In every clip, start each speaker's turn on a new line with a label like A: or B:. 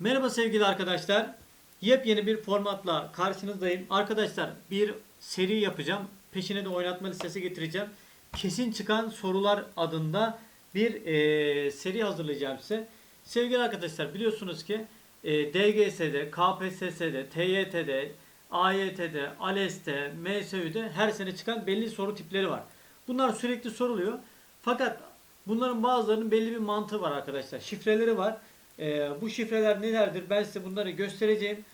A: Merhaba sevgili arkadaşlar. Yepyeni bir formatla karşınızdayım. Arkadaşlar bir seri yapacağım. Peşine de oynatma listesi getireceğim. Kesin çıkan sorular adında bir e, seri hazırlayacağım size. Sevgili arkadaşlar biliyorsunuz ki e, DGS'de, KPSS'de, TYT'de, AYT'de, ALES'te, MSÜ'de her sene çıkan belli soru tipleri var. Bunlar sürekli soruluyor. Fakat bunların bazılarının belli bir mantığı var arkadaşlar. Şifreleri var. Ee, bu şifreler nelerdir? Ben size bunları göstereceğim.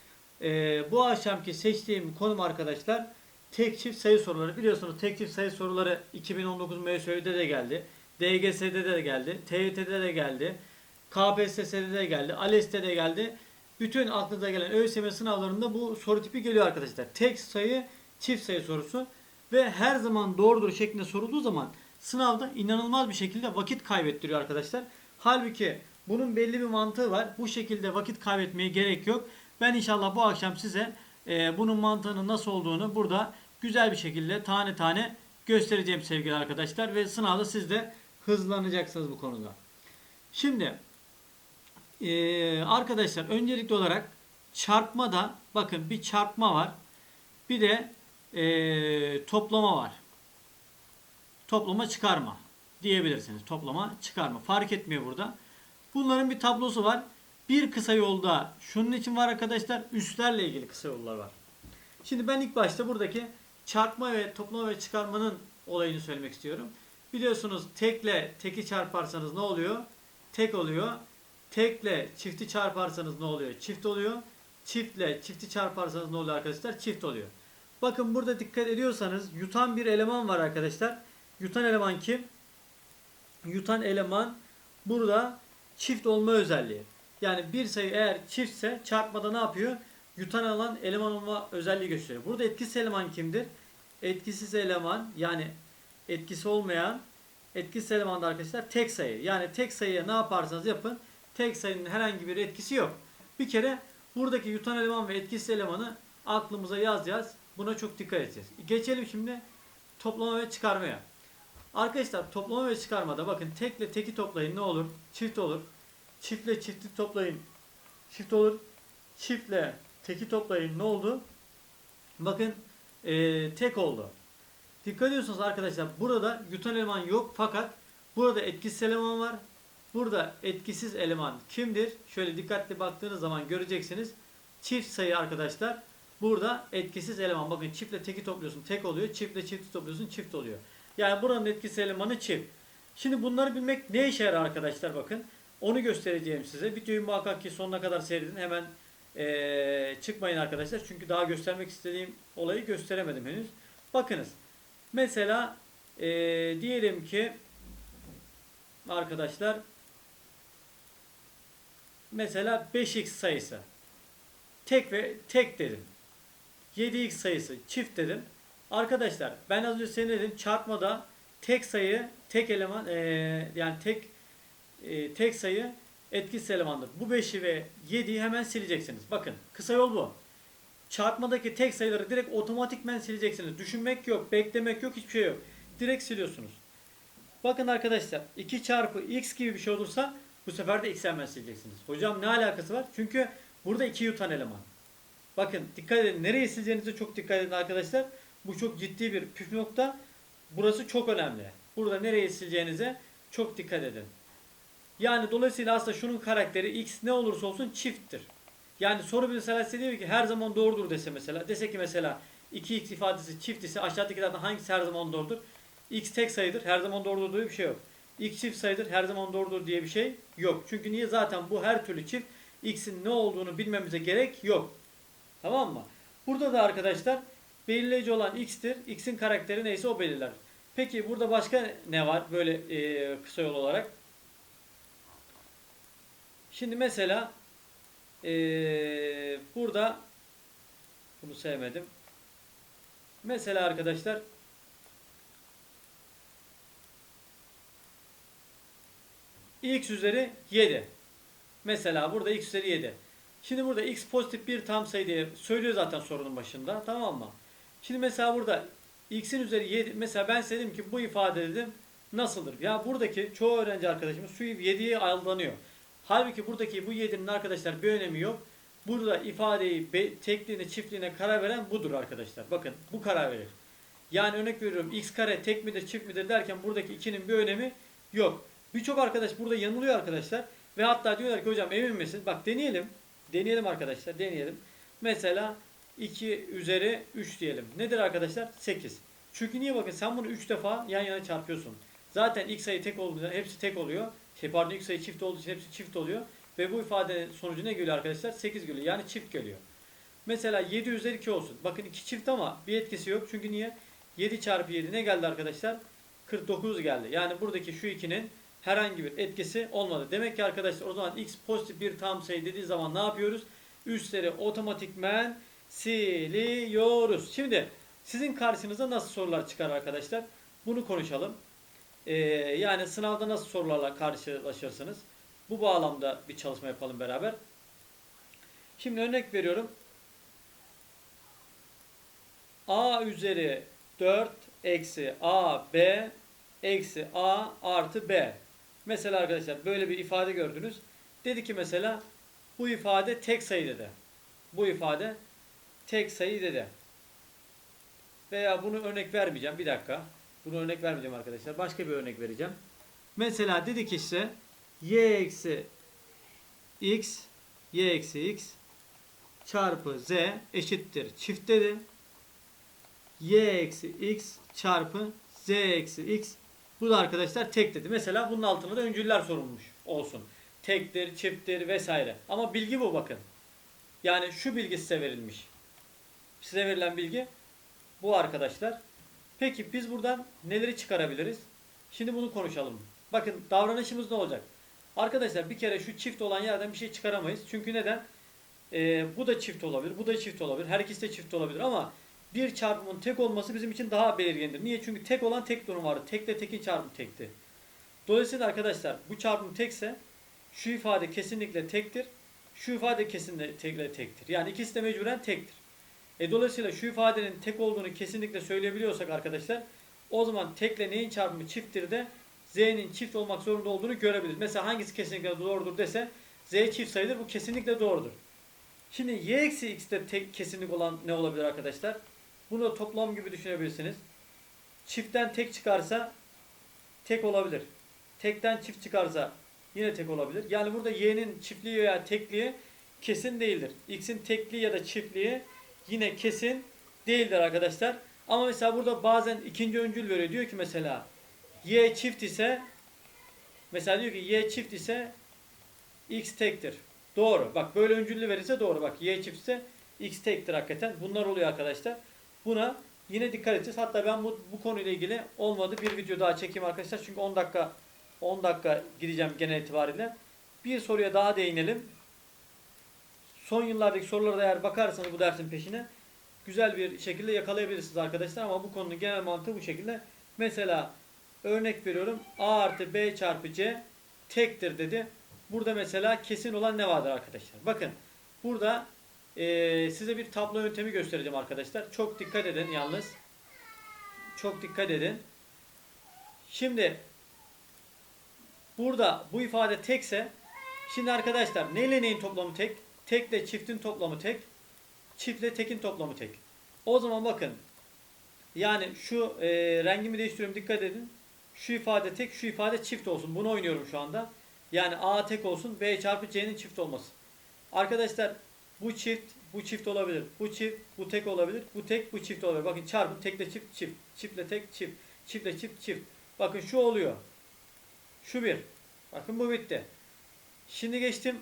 A: Ee, bu akşamki seçtiğim konum arkadaşlar tek çift sayı soruları. Biliyorsunuz tek çift sayı soruları 2019 MSÜ'de de geldi. DGS'de de geldi. TYT'de de geldi. KPSS'de de geldi. ALES'te de geldi. Bütün aklınıza gelen ÖSYM sınavlarında bu soru tipi geliyor arkadaşlar. Tek sayı, çift sayı sorusu ve her zaman doğrudur şeklinde sorulduğu zaman sınavda inanılmaz bir şekilde vakit kaybettiriyor arkadaşlar. Halbuki bunun belli bir mantığı var. Bu şekilde vakit kaybetmeye gerek yok. Ben inşallah bu akşam size e, bunun mantığının nasıl olduğunu burada güzel bir şekilde tane tane göstereceğim sevgili arkadaşlar. Ve sınavda siz de hızlanacaksınız bu konuda. Şimdi e, arkadaşlar öncelikli olarak çarpmada bakın bir çarpma var. Bir de e, toplama var. Toplama çıkarma diyebilirsiniz. Toplama çıkarma. Fark etmiyor burada. Bunların bir tablosu var. Bir kısa yolda şunun için var arkadaşlar. Üstlerle ilgili kısa yollar var. Şimdi ben ilk başta buradaki çarpma ve toplama ve çıkarmanın olayını söylemek istiyorum. Biliyorsunuz tekle teki çarparsanız ne oluyor? Tek oluyor. Tekle çifti çarparsanız ne oluyor? Çift oluyor. Çiftle çifti çarparsanız ne oluyor arkadaşlar? Çift oluyor. Bakın burada dikkat ediyorsanız yutan bir eleman var arkadaşlar. Yutan eleman kim? Yutan eleman burada çift olma özelliği. Yani bir sayı eğer çiftse çarpmada ne yapıyor? Yutan alan eleman olma özelliği gösteriyor. Burada etkisiz eleman kimdir? Etkisiz eleman yani etkisi olmayan etkisiz eleman da arkadaşlar tek sayı. Yani tek sayıya ne yaparsanız yapın tek sayının herhangi bir etkisi yok. Bir kere buradaki yutan eleman ve etkisiz elemanı aklımıza yaz yaz. Buna çok dikkat edeceğiz. Geçelim şimdi toplama ve çıkarmaya. Arkadaşlar toplama ve çıkarmada bakın tekle teki toplayın ne olur? Çift olur. Çiftle çifti toplayın. Çift olur. Çiftle teki toplayın ne oldu? Bakın eee, tek oldu. Dikkat ediyorsunuz arkadaşlar burada yutan eleman yok fakat burada etkisiz eleman var. Burada etkisiz eleman kimdir? Şöyle dikkatli baktığınız zaman göreceksiniz. Çift sayı arkadaşlar. Burada etkisiz eleman. Bakın çiftle teki topluyorsun tek oluyor. Çiftle çifti topluyorsun çift oluyor. Yani buranın etkisiz elemanı çift. Şimdi bunları bilmek ne işe yarar arkadaşlar bakın. Onu göstereceğim size. Videoyu muhakkak ki sonuna kadar seyredin. Hemen eee, çıkmayın arkadaşlar. Çünkü daha göstermek istediğim olayı gösteremedim henüz. Bakınız. Mesela eee, diyelim ki arkadaşlar mesela 5x sayısı tek ve tek dedim. 7x sayısı çift dedim. Arkadaşlar ben az önce size dedim? Çarpmada tek sayı tek eleman eee, yani tek e, tek sayı etkisiz elemandır. Bu 5'i ve 7'yi hemen sileceksiniz. Bakın kısa yol bu. Çarpmadaki tek sayıları direkt otomatikmen sileceksiniz. Düşünmek yok, beklemek yok, hiçbir şey yok. Direkt siliyorsunuz. Bakın arkadaşlar 2 çarpı x gibi bir şey olursa bu sefer de x hemen sileceksiniz. Hocam ne alakası var? Çünkü burada 2 yutan eleman. Bakın dikkat edin. Nereye sileceğinize çok dikkat edin arkadaşlar. Bu çok ciddi bir püf nokta. Burası çok önemli. Burada nereye sileceğinize çok dikkat edin. Yani dolayısıyla aslında şunun karakteri x ne olursa olsun çifttir. Yani soru mesela size diyor ki her zaman doğrudur dese mesela. Dese ki mesela 2x ifadesi çift ise aşağıdakilerden hangisi her zaman doğrudur? x tek sayıdır her zaman doğrudur diye bir şey yok. x çift sayıdır her zaman doğrudur diye bir şey yok. Çünkü niye zaten bu her türlü çift x'in ne olduğunu bilmemize gerek yok. Tamam mı? Burada da arkadaşlar belirleyici olan x'tir. x'in karakteri neyse o belirler. Peki burada başka ne var böyle e, kısa yol olarak? Şimdi mesela eee, burada bunu sevmedim. Mesela arkadaşlar x üzeri 7. Mesela burada x üzeri 7. Şimdi burada x pozitif bir tam sayı diye söylüyor zaten sorunun başında. Tamam mı? Şimdi mesela burada x'in üzeri 7. Mesela ben size dedim ki bu ifade dedim nasıldır? Ya buradaki çoğu öğrenci arkadaşımız şu 7'ye aldanıyor. Halbuki buradaki bu 7'nin arkadaşlar bir önemi yok. Burada ifadeyi tekliğine çiftliğine karar veren budur arkadaşlar. Bakın bu karar verir. Yani örnek veriyorum x kare tek midir çift midir derken buradaki 2'nin bir önemi yok. Birçok arkadaş burada yanılıyor arkadaşlar. Ve hatta diyorlar ki hocam emin misin? Bak deneyelim. Deneyelim arkadaşlar deneyelim. Mesela 2 üzeri 3 diyelim. Nedir arkadaşlar? 8. Çünkü niye bakın sen bunu 3 defa yan yana çarpıyorsun. Zaten ilk sayı tek olduğunda hepsi tek oluyor. Şey pardon ilk sayı çift olduğu için hepsi çift oluyor. Ve bu ifadenin sonucu ne geliyor arkadaşlar? 8 geliyor. Yani çift geliyor. Mesela 7 üzeri 2 olsun. Bakın 2 çift ama bir etkisi yok. Çünkü niye? 7 çarpı 7 ne geldi arkadaşlar? 49 geldi. Yani buradaki şu 2'nin herhangi bir etkisi olmadı. Demek ki arkadaşlar o zaman x pozitif bir tam sayı dediği zaman ne yapıyoruz? Üstleri otomatikmen siliyoruz. Şimdi sizin karşınıza nasıl sorular çıkar arkadaşlar? Bunu konuşalım. Ee, yani sınavda nasıl sorularla karşılaşırsınız? Bu bağlamda bir çalışma yapalım beraber. Şimdi örnek veriyorum. A üzeri 4 eksi A B eksi A artı B. Mesela arkadaşlar böyle bir ifade gördünüz. Dedi ki mesela bu ifade tek sayı dedi. Bu ifade tek sayı dedi. Veya bunu örnek vermeyeceğim. Bir dakika. Bunu örnek vermeyeceğim arkadaşlar. Başka bir örnek vereceğim. Mesela dedi ki işte y eksi x y eksi x çarpı z eşittir çift dedi. y eksi x çarpı z eksi x bu da arkadaşlar tek dedi. Mesela bunun altına da öncüller sorulmuş olsun. Tektir, çifttir vesaire. Ama bilgi bu bakın. Yani şu bilgi size verilmiş. Size verilen bilgi bu arkadaşlar. Peki biz buradan neleri çıkarabiliriz? Şimdi bunu konuşalım. Bakın davranışımız ne olacak? Arkadaşlar bir kere şu çift olan yerden bir şey çıkaramayız. Çünkü neden? Ee, bu da çift olabilir, bu da çift olabilir. Her ikisi de çift olabilir ama bir çarpımın tek olması bizim için daha belirgindir. Niye? Çünkü tek olan tek durum vardı. Tekle tekin çarpımı tekti. Dolayısıyla arkadaşlar bu çarpım tekse şu ifade kesinlikle tektir. Şu ifade kesinlikle tektir. Yani ikisi de mecburen tektir. E dolayısıyla şu ifadenin tek olduğunu kesinlikle söyleyebiliyorsak arkadaşlar o zaman tekle neyin çarpımı çifttir de z'nin çift olmak zorunda olduğunu görebiliriz. Mesela hangisi kesinlikle doğrudur dese z çift sayıdır. Bu kesinlikle doğrudur. Şimdi y eksi x'te tek kesinlik olan ne olabilir arkadaşlar? Bunu toplam gibi düşünebilirsiniz. Çiftten tek çıkarsa tek olabilir. Tekten çift çıkarsa yine tek olabilir. Yani burada y'nin çiftliği veya tekliği kesin değildir. x'in tekliği ya da çiftliği yine kesin değildir arkadaşlar. Ama mesela burada bazen ikinci öncül veriyor. Diyor ki mesela y çift ise mesela diyor ki y çift ise x tektir. Doğru. Bak böyle öncüllü verirse doğru. Bak y çift ise x tektir hakikaten. Bunlar oluyor arkadaşlar. Buna yine dikkat edeceğiz. Hatta ben bu, bu konuyla ilgili olmadı bir video daha çekeyim arkadaşlar. Çünkü 10 dakika 10 dakika gideceğim genel itibariyle. Bir soruya daha değinelim. Son yıllardaki sorulara da eğer bakarsanız bu dersin peşine güzel bir şekilde yakalayabilirsiniz arkadaşlar. Ama bu konunun genel mantığı bu şekilde. Mesela örnek veriyorum. A artı B çarpı C tektir dedi. Burada mesela kesin olan ne vardır arkadaşlar? Bakın burada eee, size bir tablo yöntemi göstereceğim arkadaşlar. Çok dikkat edin yalnız. Çok dikkat edin. Şimdi burada bu ifade tekse şimdi arkadaşlar neyle neyin toplamı tek? Tekle çiftin toplamı tek. Çiftle tekin toplamı tek. O zaman bakın yani şu e, rengimi değiştiriyorum dikkat edin. Şu ifade tek, şu ifade çift olsun. Bunu oynuyorum şu anda. Yani A tek olsun, B çarpı C'nin çift olması. Arkadaşlar bu çift, bu çift olabilir. Bu çift, bu tek olabilir. Bu tek, bu çift olabilir. Bakın çarpım tekle çift, çift. Çiftle tek, çift. Çiftle çift, çift. Bakın şu oluyor. Şu bir. Bakın bu bitti. Şimdi geçtim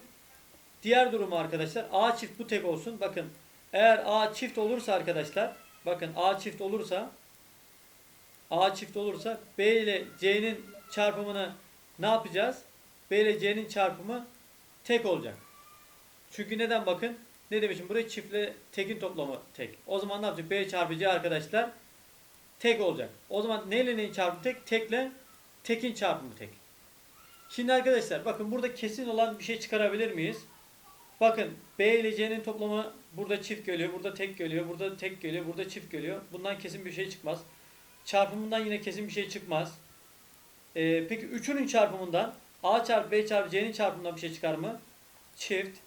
A: diğer durumu arkadaşlar. A çift bu tek olsun. Bakın eğer A çift olursa arkadaşlar bakın A çift olursa A çift olursa B ile C'nin çarpımını ne yapacağız? B ile C'nin çarpımı tek olacak. Çünkü neden bakın? Ne demişim? Buraya çiftle tekin toplamı tek. O zaman ne yapacak? B çarpı C arkadaşlar tek olacak. O zaman neyle neyin çarpımı tek? Tekle tekin çarpımı tek. Şimdi arkadaşlar bakın burada kesin olan bir şey çıkarabilir miyiz? Bakın B ile C'nin toplamı burada çift geliyor, burada tek geliyor, burada tek geliyor, burada çift geliyor. Bundan kesin bir şey çıkmaz. Çarpımından yine kesin bir şey çıkmaz. Ee, peki üçünün çarpımından A çarpı B çarpı C'nin çarpımından bir şey çıkar mı? Çift.